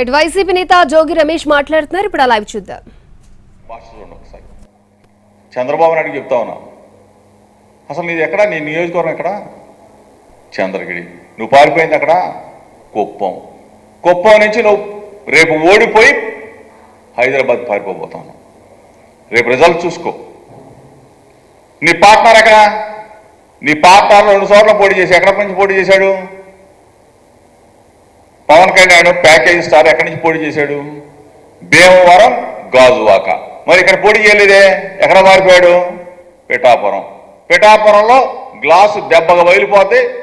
At YCP నేత జోగి రమేష్ మాట్లాడుతున్నారు. ఇప్పుడు అలా చూద్దాం. ఒకసారి. చంద్రబాబు నాయుడు చెప్తా ఉన్నా. అసలు నీది ఎక్కడ? నీ నియోజకవర్గం ఎక్కడ? చంద్రగిరి. నువ్వు పారిపోయింది అక్కడ? కుప్పం. కుప్పం నుంచి నువ్వు రేపు ఓడిపోయి హైదరాబాద్ పారిపోబోతాను రేపు రిజల్ట్ చూసుకో. నీ పార్ట్నర్ ఎక్కడ? నీ పార్ట్నర్ రెండు చోట్ల పోటీ చేసి ఎక్కడ నుంచి పోటీ చేశాడు? పవన్ కళ్యాణ్ ప్యాకేజ్ స్టార్ ఎక్కడి నుంచి పోటీ చేశాడు? భీమవరం గాజువాక. మరి ఇక్కడ పోటీ చేయలేదే? ఎక్కడ మారిపోయాడు? పిఠాపురం. పిఠాపురంలో గ్లాసు దెబ్బగా బయలుపోతే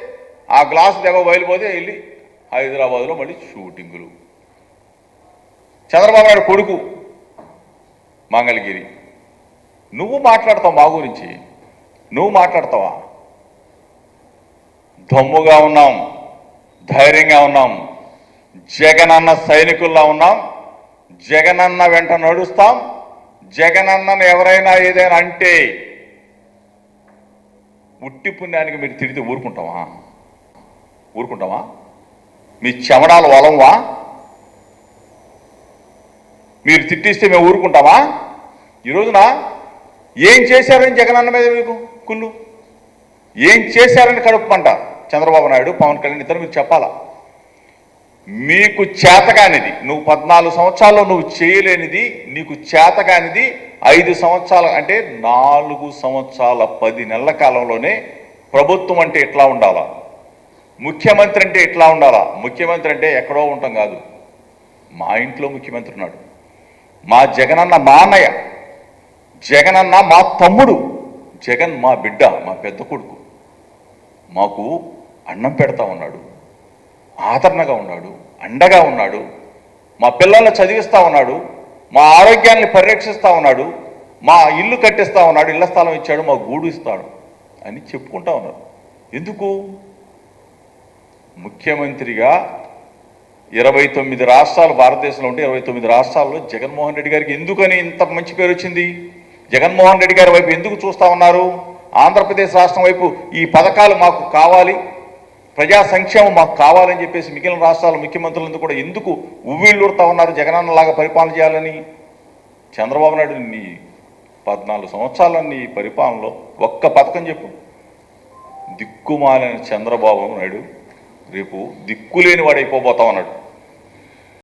ఆ గ్లాసు దెబ్బ బయలుపోతే వెళ్ళి హైదరాబాద్లో మళ్ళీ షూటింగులు. చంద్రబాబు నాయుడు కొడుకు మంగళగిరి. నువ్వు మాట్లాడతావు మా గురించి. నువ్వు మాట్లాడతావా? దమ్ముగా ఉన్నాం ధైర్యంగా ఉన్నాం. జగనన్న సైనికుల్లా ఉన్నాం. జగనన్న వెంట నడుస్తాం. జగనన్నను ఎవరైనా ఏదైనా అంటే ఉట్టి పుణ్యానికి మీరు తిరిగి ఊరుకుంటామా? ఊరుకుంటామా? మీ చెమడాలు వలంవా? మీరు తిట్టిస్తే మేము ఊరుకుంటామా? ఈ రోజున ఏం చేశారని జగనన్న మీద మీకు కుళ్ళు? ఏం చేశారని కడుపు పంట చంద్రబాబు నాయుడు పవన్ కళ్యాణ్ ఇద్దరు మీరు చెప్పాలా? మీకు చేతగానిది. నువ్వు పద్నాలుగు సంవత్సరాల్లో నువ్వు చేయలేనిది నీకు చేతగానిది ఐదు సంవత్సరాల అంటే నాలుగు సంవత్సరాల పది నెలల కాలంలోనే ప్రభుత్వం అంటే ఎట్లా ఉండాలా? ముఖ్యమంత్రి అంటే ఎట్లా ఉండాలా? ముఖ్యమంత్రి అంటే ఎక్కడో ఉంటాం కాదు. మా ఇంట్లో ముఖ్యమంత్రి ఉన్నాడు. మా జగనన్న మా అన్నయ్య జగనన్న మా తమ్ముడు జగన్ మా బిడ్డ మా పెద్ద కొడుకు. మాకు అన్నం పెడతా ఉన్నాడు. ఆదరణగా ఉన్నాడు అండగా ఉన్నాడు మా పిల్లల్ని చదివిస్తా ఉన్నాడు మా ఆరోగ్యాన్ని పరిరక్షిస్తా ఉన్నాడు మా ఇల్లు కట్టిస్తా ఉన్నాడు ఇళ్ళ స్థలం ఇచ్చాడు మా గూడు ఇస్తాడు అని చెప్పుకుంటా ఉన్నారు. ఎందుకు? ముఖ్యమంత్రిగా ఇరవై తొమ్మిది రాష్ట్రాలు భారతదేశంలో ఉంటే ఇరవై తొమ్మిది రాష్ట్రాల్లో జగన్మోహన్ రెడ్డి గారికి ఎందుకని ఇంత మంచి పేరు వచ్చింది? జగన్మోహన్ రెడ్డి గారి వైపు ఎందుకు చూస్తా ఉన్నారు? ఆంధ్రప్రదేశ్ రాష్ట్రం వైపు ఈ పథకాలు మాకు కావాలి ప్రజా సంక్షేమం మాకు కావాలని చెప్పేసి మిగిలిన రాష్ట్రాల ముఖ్యమంత్రులందరూ కూడా ఎందుకు ఉవ్విళ్ళూరుతా ఉన్నారు? జగనన్నలాగా పరిపాలన చేయాలని? చంద్రబాబు నాయుడు నీ పద్నాలుగు సంవత్సరాల నీ పరిపాలనలో ఒక్క పథకం చెప్పు. దిక్కుమాలిన చంద్రబాబు నాయుడు రేపు దిక్కులేని వాడు ఉన్నాడు.